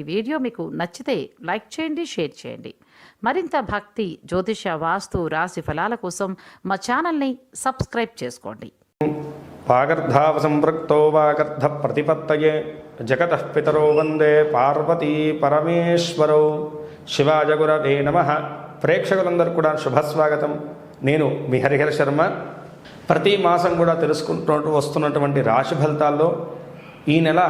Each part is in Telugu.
ఈ వీడియో మీకు నచ్చితే లైక్ చేయండి షేర్ చేయండి. మరింత భక్తి జ్యోతిష వాస్తు రాశి ఫలాల కోసం మా ఛానల్ని సబ్స్క్రైబ్ చేసుకోండి. వాగర్ధావసంపృక్తో వాగర్ధ ప్రతిపత్తయే జగత పితరో వందే పార్వతీ పరమేశ్వరౌ. శివాయ గురవే నమ. ప్రేక్షకులందరూ కూడా శుభస్వాగతం. నేను మీ హరిహర శర్మ. ప్రతి మాసం కూడా తెలుసుకుంటూ వస్తున్నటువంటి రాశి ఫలితాల్లో ఈ నెల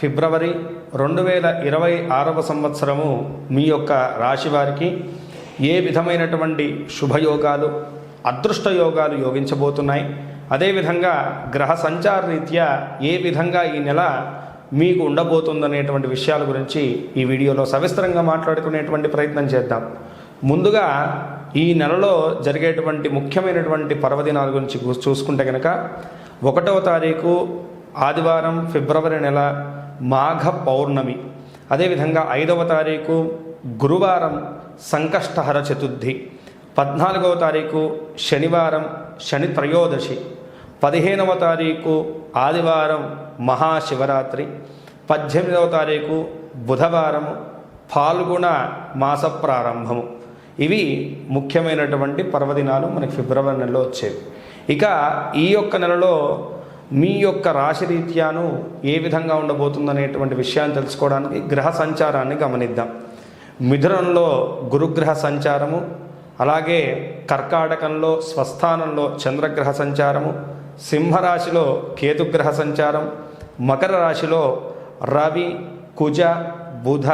ఫిబ్రవరి రెండు వేల ఇరవై ఆరవ సంవత్సరము మీ యొక్క రాశి వారికి ఏ విధమైనటువంటి శుభయోగాలు అదృష్ట యోగాలు యోగించబోతున్నాయి? అదేవిధంగా గ్రహ సంచార రీత్యా ఏ విధంగా ఈ నెల మీకు ఉండబోతుందనేటువంటి విషయాల గురించి ఈ వీడియోలో సవిస్తరంగా మాట్లాడుకునేటువంటి ప్రయత్నం చేద్దాం. ముందుగా ఈ నెలలో జరిగేటువంటి ముఖ్యమైనటువంటి పర్వదినాల గురించి చూసుకుంటే కనుక ఒకటవ తారీఖు ఆదివారం ఫిబ్రవరి నెల మాఘ పౌర్ణమి. అదేవిధంగా ఐదవ తారీఖు గురువారం సంకష్టహర చతుర్థి. పద్నాలుగవ తారీఖు శనివారం శని త్రయోదశి. పదిహేనవ తారీఖు ఆదివారం మహాశివరాత్రి. పద్దెనిమిదవ తారీఖు బుధవారము పాల్గొన మాస ప్రారంభము. ఇవి ముఖ్యమైనటువంటి పర్వదినాలు మనకి ఫిబ్రవరి నెలలో వచ్చేవి. ఇక ఈ యొక్క నెలలో మీ యొక్క రాశి రీత్యాను ఏ విధంగా ఉండబోతుందనేటువంటి విషయాన్ని తెలుసుకోవడానికి గ్రహ సంచారాన్ని గమనిద్దాం. మిథునంలో గురుగ్రహ సంచారము అలాగే కర్కాటకంలో స్వస్థానంలో చంద్రగ్రహ సంచారము సింహరాశిలో కేతుగ్రహ సంచారం మకర రాశిలో రవి కుజ బుధ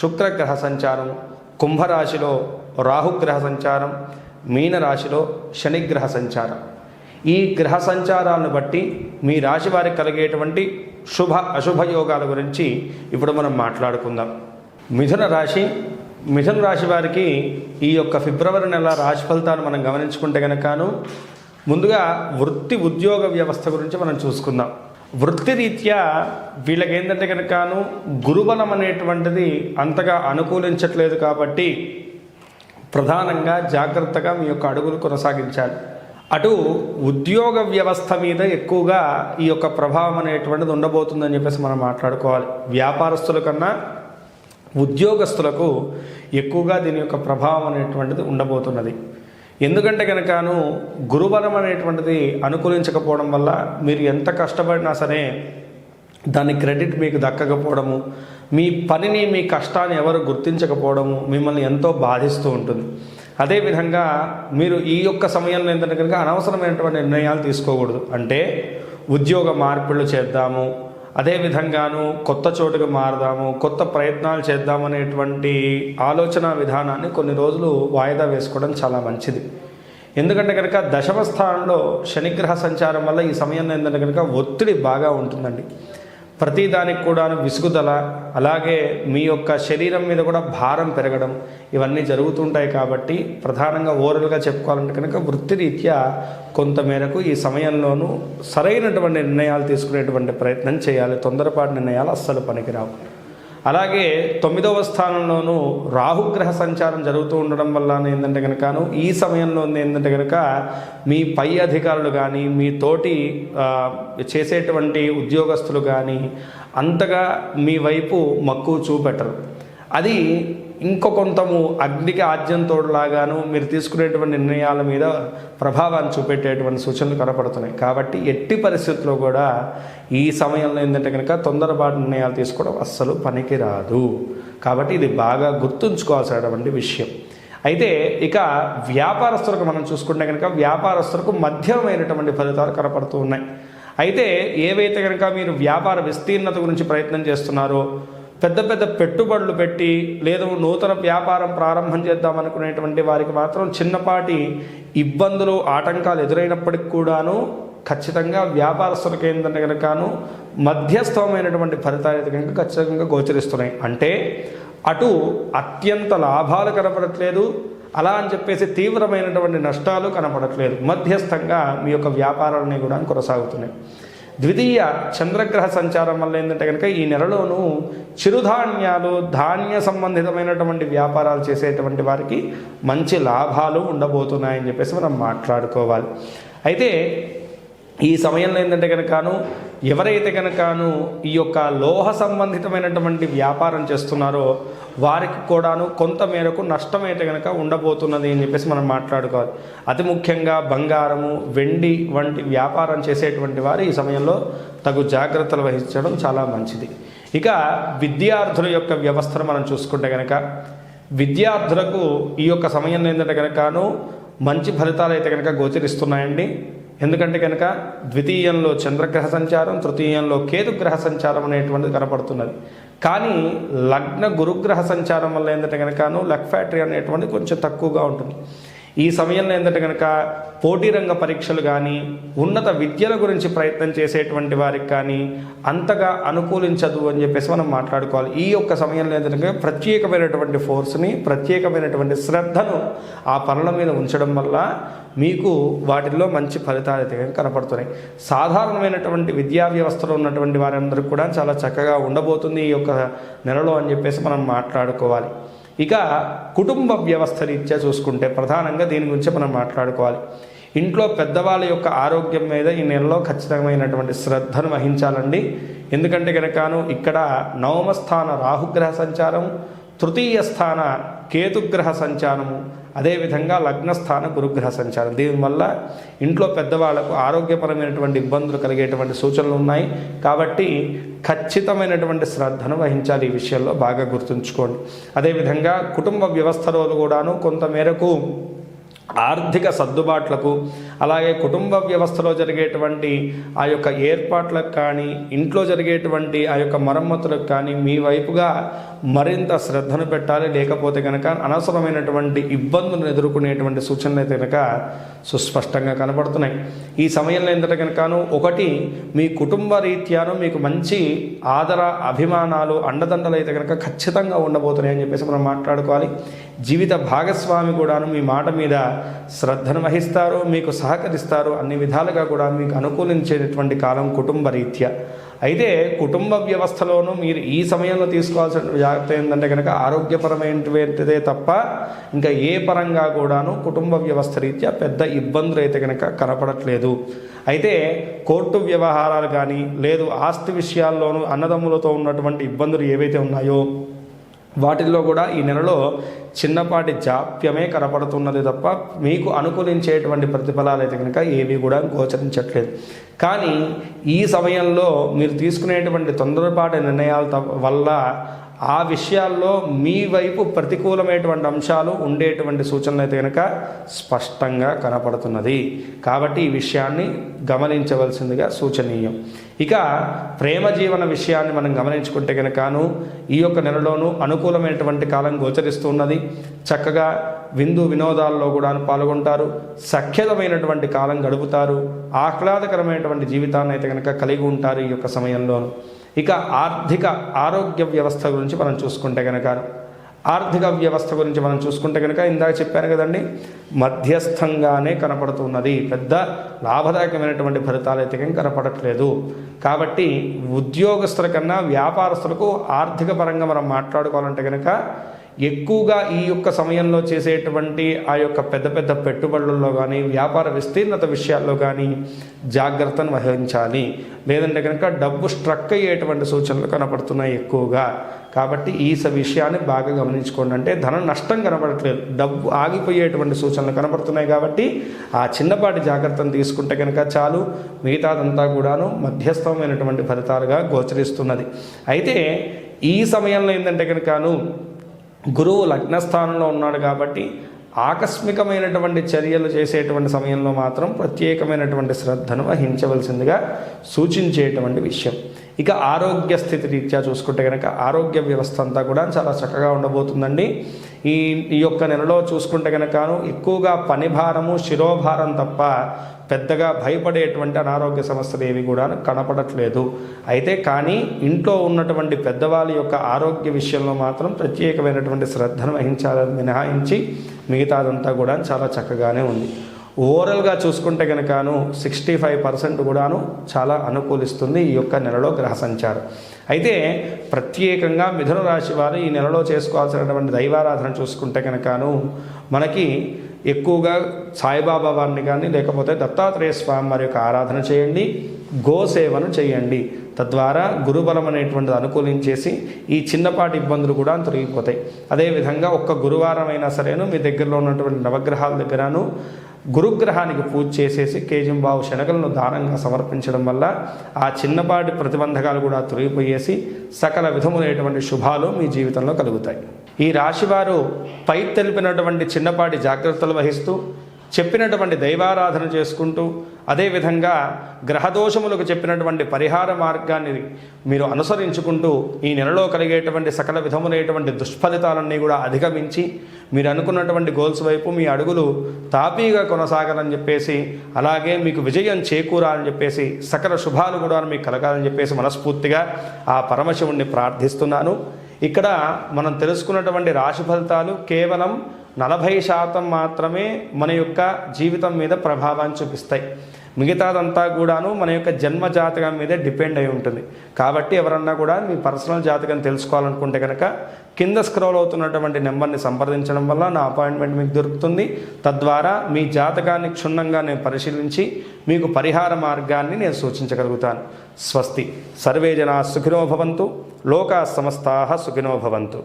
శుక్రగ్రహ సంచారం కుంభరాశిలో రాహుగ్రహ సంచారం మీనరాశిలో శనిగ్రహ సంచారం. ఈ గ్రహ సంచారాలను బట్టి మీ రాశి వారికి కలిగేటువంటి శుభ అశుభ యోగాల గురించి ఇప్పుడు మనం మాట్లాడుకుందాం. మిథున రాశి మిథున రాశి వారికి ఈ యొక్క ఫిబ్రవరి నెల రాశి ఫలితాలు మనం గమనించుకుంటే కనుకను ముందుగా వృత్తి ఉద్యోగ వ్యవస్థ గురించి మనం చూసుకుందాం. వృత్తి రీత్యా వీళ్ళకి ఏంటంటే కనుకను గురుబలం అనేటువంటిది అంతగా అనుకూలించట్లేదు కాబట్టి ప్రధానంగా జాగ్రత్తగా మీ యొక్క అడుగులు కొనసాగించాలి. అటు ఉద్యోగ వ్యవస్థ మీద ఎక్కువగా ఈ యొక్క ప్రభావం అనేటువంటిది ఉండబోతుందని చెప్పేసి మనం మాట్లాడుకోవాలి. వ్యాపారస్తుల కన్నా ఉద్యోగస్తులకు ఎక్కువగా దీని యొక్క ప్రభావం అనేటువంటిది ఉండబోతున్నది. ఎందుకంటే కనుకను గురుబలం అనేటువంటిది అనుకూలించకపోవడం వల్ల మీరు ఎంత కష్టపడినా సరే దాని క్రెడిట్ మీకు దక్కకపోవడము మీ పనిని మీ కష్టాన్ని ఎవరు గుర్తించకపోవడము మిమ్మల్ని ఎంతో బాధిస్తూ ఉంటుంది. అదేవిధంగా మీరు ఈ యొక్క సమయంలో ఏంటంటే కనుక అనవసరమైనటువంటి నిర్ణయాలు తీసుకోకూడదు. అంటే ఉద్యోగ మార్పులు చేద్దాము అదేవిధంగాను కొత్త చోటుకు మారదాము కొత్త ప్రయత్నాలు చేద్దామనేటువంటి ఆలోచన విధానాన్ని కొన్ని రోజులు వాయిదా వేసుకోవడం చాలా మంచిది. ఎందుకంటే కనుక దశమ స్థానంలో శనిగ్రహ సంచారం వల్ల ఈ సమయంలో ఏంటంటే కనుక ఒత్తిడి బాగా ఉంటుందండి. ప్రతిదానికి కూడా విసుగుదల అలాగే మీ యొక్క శరీరం మీద కూడా భారం పెరగడం ఇవన్నీ జరుగుతుంటాయి కాబట్టి ప్రధానంగా ఓరల్గా చెప్పుకోవాలంటే కనుక వృత్తిరీత్యా కొంతమేరకు ఈ సమయంలోనూ సరైనటువంటి నిర్ణయాలు తీసుకునేటువంటి ప్రయత్నం చేయాలి. తొందరపాటు నిర్ణయాలు అస్సలు పనికిరావు. అలాగే తొమ్మిదవ స్థానంలోనూ రాహుగ్రహ సంచారం జరుగుతూ ఉండడం వల్ల ఏంటంటే కనుకను ఈ సమయంలో ఏంటంటే కనుక మీ పై అధికారులు కానీ మీ తోటి చేసేటువంటి ఉద్యోగస్తులు కానీ అంతగా మీ వైపు మక్కువ చూపెట్టరు. అది ఇంకో కొంతము అగ్నికి ఆద్యంతోడులాగాను మీరు తీసుకునేటువంటి నిర్ణయాల మీద ప్రభావాన్ని చూపెట్టేటువంటి సూచనలు కనపడుతున్నాయి. కాబట్టి ఎట్టి పరిస్థితుల్లో కూడా ఈ సమయంలో ఏంటంటే కనుక తొందరపాటు నిర్ణయాలు తీసుకోవడం అస్సలు పనికిరాదు. కాబట్టి ఇది బాగా గుర్తుంచుకోవాల్సినటువంటి విషయం. అయితే ఇక వ్యాపారస్తులకు మనం చూసుకుంటే కనుక వ్యాపారస్తులకు మధ్యమైనటువంటి ఫలితాలు కనపడుతూ ఉన్నాయి. అయితే ఏవైతే కనుక మీరు వ్యాపార విస్తీర్ణత గురించి ప్రయత్నం చేస్తున్నారో పెద్ద పెద్ద పెట్టుబడులు పెట్టి లేదా నూతన వ్యాపారం ప్రారంభం చేద్దాం అనుకునేటువంటి వారికి మాత్రం చిన్నపాటి ఇబ్బందులు ఆటంకాలు ఎదురైనప్పటికి కూడాను ఖచ్చితంగా వ్యాపారస్తులకు ఏంటంటే కనుకను మధ్యస్థమైనటువంటి ఫలితాలు కనుక ఖచ్చితంగా గోచరిస్తున్నాయి. అంటే అటు అత్యంత లాభాలు కనపడట్లేదు అలా అని చెప్పేసి తీవ్రమైనటువంటి నష్టాలు కనపడట్లేదు. మధ్యస్థంగా మీ యొక్క వ్యాపారాలన్నీ కూడా కొనసాగుతున్నాయి. ద్వితీయ చంద్రగ్రహ సంచారం వల్ల ఏంటంటే కనుక ఈ నెలలోనూ చిరుధాన్యాలు ధాన్య సంబంధితమైనటువంటి వ్యాపారాలు చేసేటువంటి వారికి మంచి లాభాలు ఉండబోతున్నాయని చెప్పేసి మనం మాట్లాడుకోవాలి. అయితే ఈ సమయంలో ఏంటంటే కనుకను ఎవరైతే కనుకను ఈ యొక్క లోహ సంబంధితమైనటువంటి వ్యాపారం చేస్తున్నారో వారికి కూడాను కొంత మేరకు నష్టమైతే కనుక ఉండబోతున్నది అని చెప్పేసి మనం మాట్లాడుకోవాలి. అతి ముఖ్యంగా బంగారము వెండి వంటి వ్యాపారం చేసేటువంటి వారు ఈ సమయంలో తగు జాగ్రత్తలు వహించడం చాలా మంచిది. ఇక విద్యార్థుల యొక్క వ్యవస్థను మనం చూసుకుంటే కనుక విద్యార్థులకు ఈ యొక్క సమయంలో ఏంటంటే కనుకను మంచి ఫలితాలు అయితే కనుక గోచరిస్తున్నాయండి. ఎందుకంటే కనుక ద్వితీయంలో చంద్రగ్రహ సంచారం తృతీయంలో కేతుగ్రహ సంచారం అనేటువంటిది కనపడుతున్నది. కానీ లగ్న గురుగ్రహ సంచారం వల్ల ఏంటంటే కనుకను లక్ ఫ్యాక్టరీ అనేటువంటిది కొంచెం తక్కువగా ఉంటుంది. ఈ సమయంలో ఏంటంటే కనుక పోటీ రంగ పరీక్షలు కానీ ఉన్నత విద్యల గురించి ప్రయత్నం చేసేటువంటి వారికి కానీ అంతగా అనుకూలించదు అని చెప్పేసి మనం మాట్లాడుకోవాలి. ఈ యొక్క సమయంలో ఏంటంటే ప్రత్యేకమైనటువంటి ఫోర్స్ని ప్రత్యేకమైనటువంటి శ్రద్ధను ఆ పనుల మీద ఉంచడం వల్ల మీకు వాటిల్లో మంచి ఫలితాలు అయితే కనపడుతున్నాయి. సాధారణమైనటువంటి విద్యా వ్యవస్థలో ఉన్నటువంటి వారందరూ కూడా చాలా చక్కగా ఉండబోతుంది ఈ యొక్క నెలలో అని చెప్పేసి మనం మాట్లాడుకోవాలి. ఇక కుటుంబ వ్యవస్థ రీత్యా చూసుకుంటే ప్రధానంగా దీని గురించి మనం మాట్లాడుకోవాలి. ఇంట్లో పెద్దవాళ్ళ యొక్క ఆరోగ్యం మీద ఈ నెలలో ఖచ్చితమైనటువంటి శ్రద్ధను వహించాలండి. ఎందుకంటే కనుకను ఇక్కడ నవమ స్థాన రాహుగ్రహ సంచారం తృతీయ స్థాన కేతుగ్రహ సంచారము అదేవిధంగా లగ్నస్థాన గురుగ్రహ సంచారం. దీనివల్ల ఇంట్లో పెద్దవాళ్ళకు ఆరోగ్యపరమైనటువంటి ఇబ్బందులు కలిగేటువంటి సూచనలు ఉన్నాయి. కాబట్టి ఖచ్చితమైనటువంటి శ్రద్ధను వహించాలి ఈ విషయంలో బాగా గుర్తుంచుకోండి. అదేవిధంగా కుటుంబ వ్యవస్థలో కూడాను కొంత మేరకు ఆర్థిక సర్దుబాట్లకు అలాగే కుటుంబ వ్యవస్థలో జరిగేటువంటి ఆ యొక్క ఏర్పాట్లకు కానీ ఇంట్లో జరిగేటువంటి ఆ యొక్క మరమ్మతులకు కానీ మీ వైపుగా మరింత శ్రద్ధను పెట్టాలి. లేకపోతే కనుక అనవసరమైనటువంటి ఇబ్బందులను ఎదుర్కొనేటువంటి సూచనలు అయితే కనుక సుస్పష్టంగా కనబడుతున్నాయి. ఈ సమయంలో ఏంటంటే కనుకను ఒకటి మీ కుటుంబ రీత్యాను మీకు మంచి ఆదర అభిమానాలు అండదండలు అయితే కనుక ఖచ్చితంగా ఉండబోతున్నాయి అని చెప్పేసి మనం మాట్లాడుకోవాలి. జీవిత భాగస్వామి కూడాను మీ మాట మీద శ్రద్ధను వహిస్తారు మీకు సహకరిస్తారు అన్ని విధాలుగా కూడా మీకు అనుకూలించేటటువంటి కాలం కుటుంబ రీత్యా. అయితే కుటుంబ వ్యవస్థలోనూ మీరు ఈ సమయంలో తీసుకోవాల్సిన జాగ్రత్త ఏంటంటే కనుక ఆరోగ్యపరమైనటువంటిదే తప్ప ఇంకా ఏ పరంగా కూడాను కుటుంబ వ్యవస్థ రీత్యా పెద్ద ఇబ్బందులు అయితే కనుక కనపడట్లేదు. అయితే కోర్టు వ్యవహారాలు కానీ లేదు ఆస్తి విషయాల్లోనూ అన్నదమ్ములతో ఉన్నటువంటి ఇబ్బందులు ఏవైతే ఉన్నాయో వాటిల్లో కూడా ఈ నెలలో చిన్నపాటి జాప్యమే కనపడుతున్నది తప్ప మీకు అనుకూలించేటువంటి ప్రతిఫలాలు అయితే కనుక ఏవి కూడా గోచరించట్లేదు. కానీ ఈ సమయంలో మీరు తీసుకునేటువంటి తొందరపాటి నిర్ణయాల వల్ల ఆ విషయాల్లో మీ వైపు ప్రతికూలమైనటువంటి అంశాలు ఉండేటువంటి సూచనలు అయితే కనుక స్పష్టంగా కనపడుతున్నది. కాబట్టి ఈ విషయాన్ని గమనించవలసిందిగా సూచనీయం. ఇక ప్రేమ జీవన విషయాన్ని మనం గమనించుకుంటే కనుకను ఈ యొక్క నెలలోనూ అనుకూలమైనటువంటి కాలం గోచరిస్తున్నది చక్కగా విందు వినోదాల్లో కూడా పాల్గొంటారు. సఖ్యతమైనటువంటి కాలం గడుపుతారు. ఆహ్లాదకరమైనటువంటి జీవితాన్ని అయితే కనుక కలిగి ఉంటారు ఈ యొక్క సమయంలోను. ఇక ఆర్థిక ఆరోగ్య వ్యవస్థ గురించి మనం చూసుకుంటే కనుక ఆర్థిక వ్యవస్థ గురించి మనం చూసుకుంటే కనుక ఇందాక చెప్పాను కదండి మధ్యస్థంగానే కనపడుతున్నది. పెద్ద లాభదాయకమైనటువంటి ఫలితాలు అయితే ఏం కనపడట్లేదు. కాబట్టి ఉద్యోగస్తుల కన్నా వ్యాపారస్తులకు ఆర్థిక పరంగా మనం మాట్లాడుకోవాలంటే కనుక ఎక్కువగా ఈ యొక్క సమయంలో చేసేటువంటి ఆ యొక్క పెద్ద పెద్ద పెట్టుబడులలో కానీ వ్యాపార విస్తీర్ణత విషయాల్లో కానీ జాగ్రత్తను వహించాలి. లేదంటే కనుక డబ్బు స్ట్రక్ అయ్యేటువంటి సూచనలు కనపడుతున్నాయి ఎక్కువగా. కాబట్టి ఈ విషయాన్ని బాగా గమనించుకోండి. అంటే ధన నష్టం కనబడట్లేదు. డబ్బు ఆగిపోయేటువంటి సూచనలు కనబడుతున్నాయి కాబట్టి ఆ చిన్నపాటి జాగ్రత్తను తీసుకుంటే కనుక చాలు. మిగతాదంతా కూడాను మధ్యస్థమైనటువంటి ఫలితాలుగా గోచరిస్తున్నది. అయితే ఈ సమయంలో ఏంటంటే కనుకను గురువు లగ్నస్థానంలో ఉన్నాడు కాబట్టి ఆకస్మికమైనటువంటి చర్యలు చేసేటువంటి సమయంలో మాత్రం ప్రత్యేకమైనటువంటి శ్రద్ధను వహించవలసిందిగా సూచించేటువంటి విషయం. ఇక ఆరోగ్య స్థితి రీత్యా చూసుకుంటే కనుక ఆరోగ్య వ్యవస్థ అంతా కూడా చాలా చక్కగా ఉండబోతుందండి. ఈ ఈ యొక్క నెలలో చూసుకుంటే కనుకను ఎక్కువగా పని భారము శిరోభారం తప్ప పెద్దగా భయపడేటువంటి అనారోగ్య సమస్యలు ఏవి కూడా కనపడట్లేదు. అయితే కానీ ఇంట్లో ఉన్నటువంటి పెద్దవాళ్ళ యొక్క ఆరోగ్య విషయంలో మాత్రం ప్రత్యేకమైనటువంటి శ్రద్ధను వహించాలని మినహాయించి మిగతాదంతా కూడా చాలా చక్కగానే ఉంది. ఓవరాల్గా చూసుకుంటే కనుకను సిక్స్టీ ఫైవ్ పర్సెంట్ కూడాను చాలా అనుకూలిస్తుంది ఈ యొక్క నెలలో గ్రహ సంచారం. అయితే ప్రత్యేకంగా మిథున రాశి వారు ఈ నెలలో చేసుకోవాల్సినటువంటి దైవారాధన చూసుకుంటే కనుకను మనకి ఎక్కువగా సాయిబాబా వారిని కానీ లేకపోతే దత్తాత్రేయ స్వామి వారి యొక్క ఆరాధన చేయండి గోసేవను చేయండి. తద్వారా గురుబలం అనేటువంటిది అనుకూలించేసి ఈ చిన్నపాటి ఇబ్బందులు కూడా తొలగిపోతాయి. అదేవిధంగా ఒక్క గురువారం అయినా సరేను మీ దగ్గరలో ఉన్నటువంటి నవగ్రహాల దగ్గరను గురుగ్రహానికి పూజ చేసేసి కేజంబావు శనగలను దానంగా సమర్పించడం వల్ల ఆ చిన్నపాటి ప్రతిబంధకాలు కూడా తొలగిపోయేసి సకల విధములైనటువంటి శుభాలు మీ జీవితంలో కలుగుతాయి. ఈ రాశివారు పై తెలిపినటువంటి చిన్నపాటి జాగ్రత్తలు వహిస్తూ చెప్పినటువంటి దైవారాధన చేసుకుంటూ అదేవిధంగా గ్రహదోషములకు చెప్పినటువంటి పరిహార మార్గాన్ని మీరు అనుసరించుకుంటూ ఈ నెలలో కలిగేటువంటి సకల విధములైనటువంటి దుష్ఫలితాలన్నీ కూడా అధిగమించి మీరు అనుకున్నటువంటి గోల్స్ వైపు మీ అడుగులు తాపీగా కొనసాగాలని చెప్పేసి అలాగే మీకు విజయం చేకూరాలని చెప్పేసి సకల శుభాలు కూడా మీకు కలగాలని చెప్పేసి మనస్ఫూర్తిగా ఆ పరమశివుణ్ణి ప్రార్థిస్తున్నాను. ఇక్కడ మనం తెలుసుకున్నటువంటి రాశి ఫలితాలు కేవలం నలభై శాతం మాత్రమే మన యొక్క జీవితం మీద ప్రభావాన్ని చూపిస్తాయి. మిగతాదంతా కూడాను మన యొక్క జన్మ జాతకం మీదే డిపెండ్ అయి ఉంటుంది. కాబట్టి ఎవరన్నా కూడా మీ పర్సనల్ జాతకం తెలుసుకోవాలనుకుంటే కనుక కింద స్క్రోల్ అవుతున్నటువంటి నెంబర్ని సంప్రదించడం వల్ల నా అపాయింట్మెంట్ మీకు దొరుకుతుంది. తద్వారా మీ జాతకాన్ని క్షుణ్ణంగా నేను పరిశీలించి మీకు పరిహార మార్గాన్ని నేను సూచించగలుగుతాను. స్వస్తి. సర్వే జనా సుఖినో భవంతు. లోకా సమస్తా సుఖినో భవంతు.